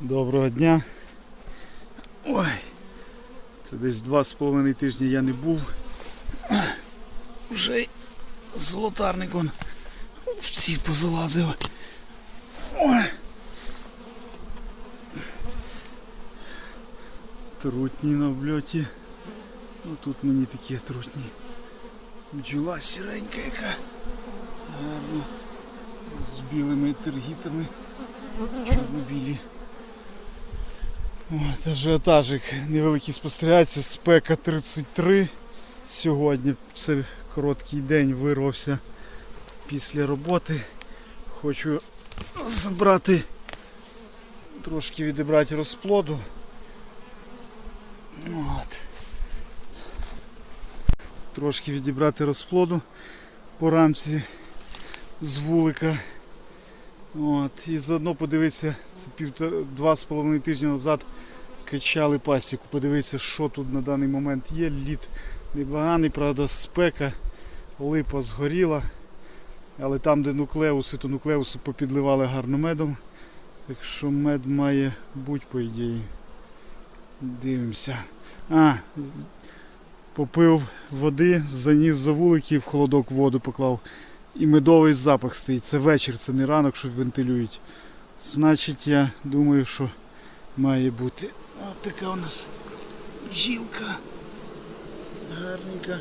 Доброго дня. Ой. Це десь два з половиною тижні я не був. Вже золотарник он в ці позалазив. Ой. Трутні на обльоті. Ну тут мені такі трутні. Бджола сіренька яка. Гарно. З білими тергітами. Чорнобілі. От, ажіотажик невеликий спостерігається. Спека 33 сьогодні. Це короткий день вирвався після роботи. Хочу забрати, трошки відібрати розплоду. От. Трошки відібрати розплоду по рамці з вулика. От, і заодно подивитися, це півтора, два з половиною тижні назад качали пасіку. Подивитися, що тут на даний момент є. Лід непоганий, правда, спека, липа згоріла. Але там, де нуклеуси, то нуклеуси попідливали гарно медом. Так що мед має бути, по ідеї. Дивимося. А, попив води, заніс за вулики в холодок воду поклав. І медовий запах стоїть. Це вечір, це не ранок, що вентилюють. Значить, я думаю, що має бути. Ось така у нас жілка. Гарненька.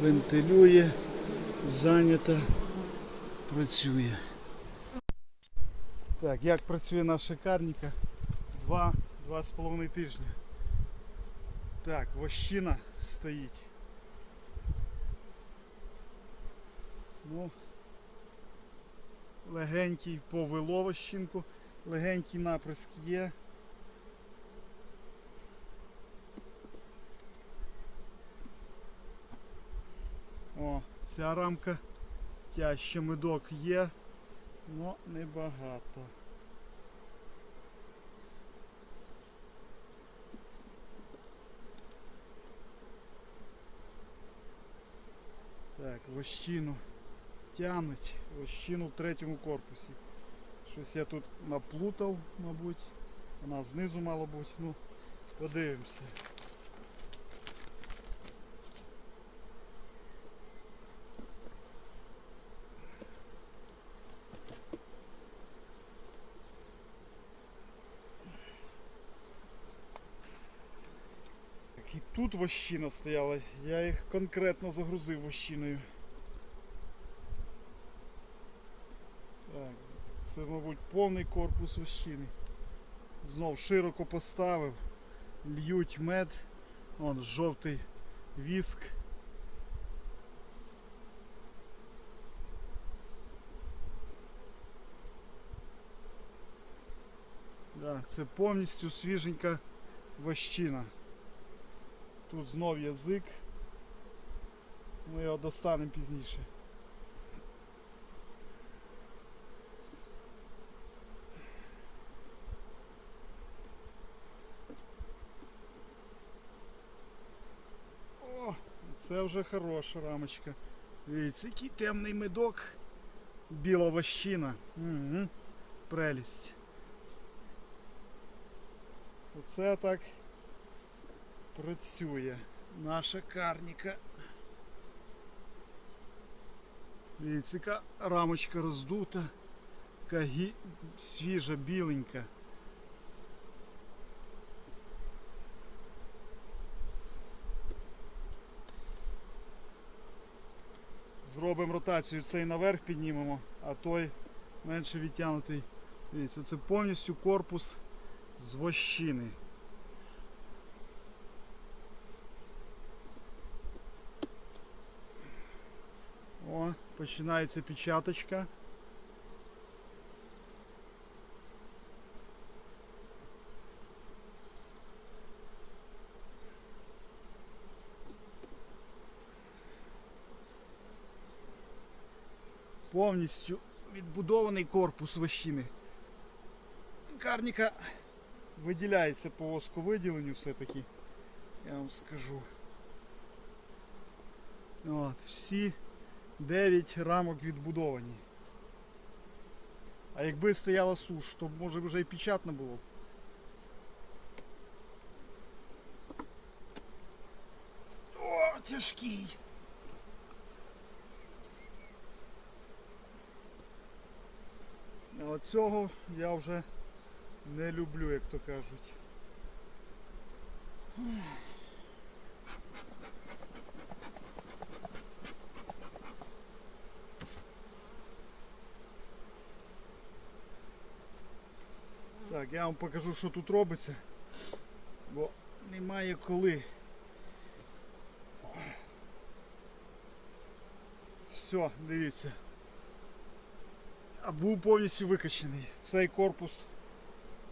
Вентилює, зайнята, працює. Так, як працює наша карніка? Два, два з половиною тижні. Так, вощина стоїть. Ну, легенький повело вощинку, легенький наприск є. О, ця рамка тяжче медок є, але небагато. Так, вощину тянуть, вощину в третьому корпусі. Щось я тут наплутав, мабуть. Вона знизу мала бути. Ну, подивимося. Тут вощина стояла, я їх конкретно загрузив вощиною. Так, це, мабуть, повний корпус вощини. Знов широко поставив, льють мед, Вон жовтий віск. Да, це повністю свіженька вощина. Тут знов язик. Ми його достанемо пізніше. О, це вже хороша рамочка. Дивіться, який темний медок. Біла вощина. Угу. Прелість. Оце так працює наша карніка. Дивіться, яка рамочка роздута, яка гі... свіжа, біленька. Зробимо ротацію, цей наверх піднімемо, а той менше відтягнутий. Дивіться, це повністю корпус з вощини. Починається печаточка. Повністю відбудований корпус вощини. Карніка виділяється по восковиділенню все-таки. Я вам скажу. От, всі 9 рамок відбудовані. А якби стояла суш, то може вже і печатно було б. О, тяжкий. Але цього я вже не люблю, як то кажуть. Так, я вам покажу, що тут робиться, бо немає коли. Все, дивіться. А був повністю викачаний. Цей корпус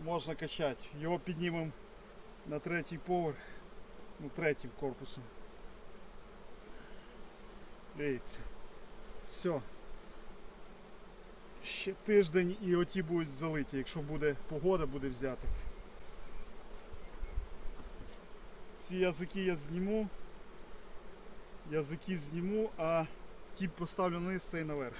можна качати. Його піднімемо на третій поверх. Ну, третім корпусом. Дивіться. Все. Ще тиждень і оті будуть залиті, якщо буде погода, буде взяти. Ці язики я зніму. Язики зніму, а ті поставлю низ цей наверх.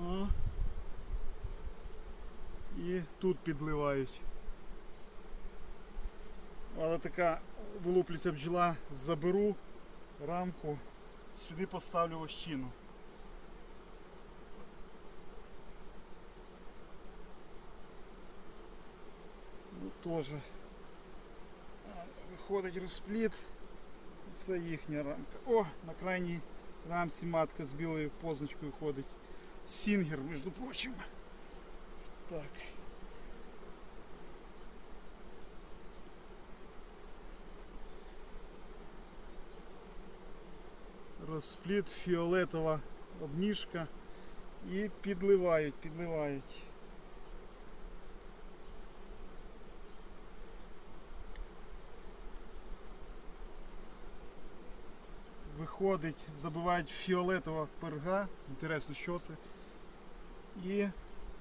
О. І тут підливають. Але така вилуплюється бджола, заберу рамку, сюди поставлю вощину. Ну теж виходить розпліт. Це їхня рамка. О, на крайній рамці матка з білою позначкою ходить. Сінгер, між прочим. Так. Розпліт фіолетова обніжка і підливають, підливають. Виходить, забивають фіолетова перга. Інтересно, що це. І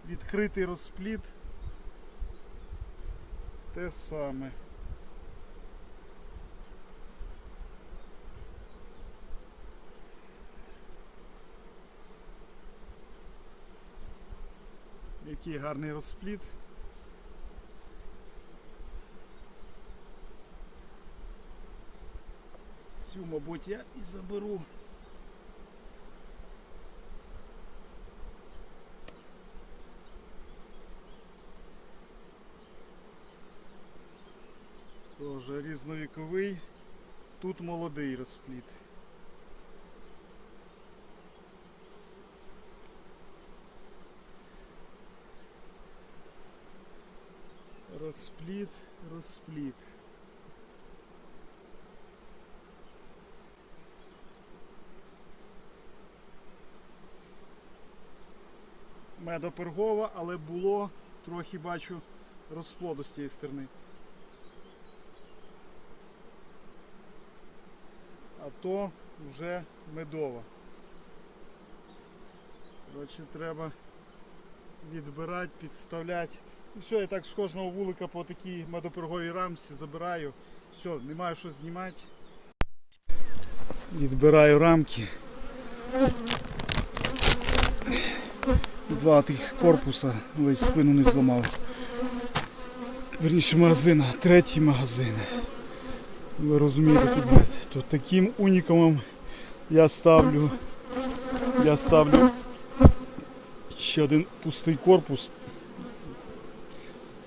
відкритий розпліт. Те саме. Який гарний розпліт. Цю, мабуть, я і заберу. Тоже різновіковий. Тут молодий розпліт. Розпліт, розпліт. Медопергова, але було трохи бачу розплоду з цієї сторони. а то вже медова. Коротше, треба відбирати, підставляти. Все, я так з кожного вулика по такій медоперговій рамці забираю. Все, немає що знімати. Відбираю рамки. Два тих корпуса, ледь спину не зламав. Верніше магазина, третій магазин. Ви розумієте, тут. То таким унікумом я ставлю. Я ставлю ще один пустий корпус.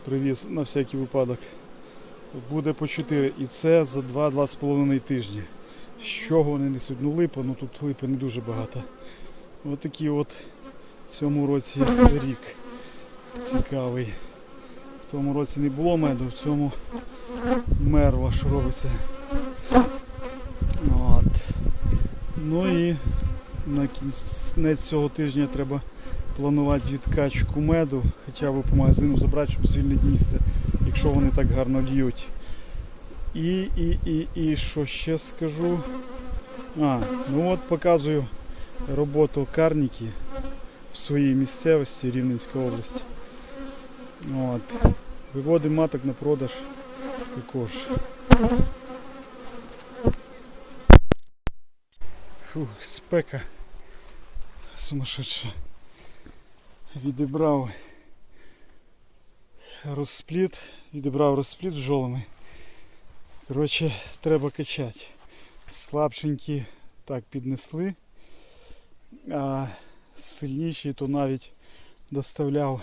Привіз на всякий випадок. Буде по 4 і це за 2-2,5 тижні. З чого вони несуть? Ну липа, ну тут липи не дуже багато. Ось такий от в цьому році рік цікавий. В тому році не було меду, в цьому мерва, що робиться. От. Ну і на кінець цього тижня треба планувати відкачку меду, хоча б по магазину забрати, щоб звільнити місце, якщо вони так гарно льють. І, і, і, і що ще скажу? А, ну от показую роботу карніки в своїй місцевості Рівненської області. От. Виводимо маток на продаж також. Фух, спека сумасшедша. Відібрав розспліт, відібрав розспліт бджолами. Коротше, треба качати. Слабшенькі так піднесли, а сильніші то навіть доставляв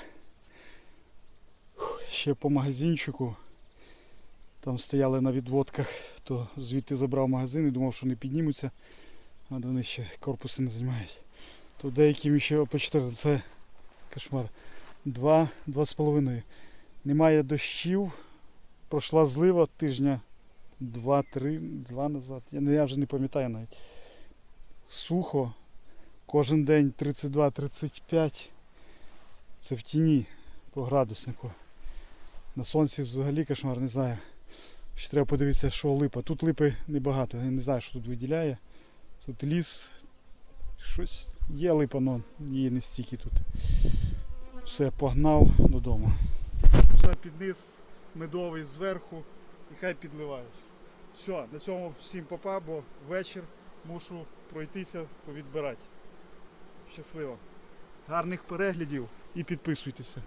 ще по магазинчику. Там стояли на відводках, то звідти забрав магазин і думав, що не піднімуться, а вони ще корпуси не займають. То деяким ще по 4, це кошмар. Два, два з половиною. Немає дощів. Пройшла злива тижня два-три, два назад. Я, я вже не пам'ятаю навіть. Сухо. Кожен день 32-35. Це в тіні по градуснику. На сонці взагалі кошмар, не знаю. Ще треба подивитися, що липа. Тут липи небагато. Я не знаю, що тут виділяє. Тут ліс. Щось є липа, але її не стільки тут. Все, погнав додому. Все під медовий зверху і хай підливаєш. Все, на цьому всім папа, бо вечір мушу пройтися, повідбирати. Щасливо. Гарних переглядів і підписуйтеся.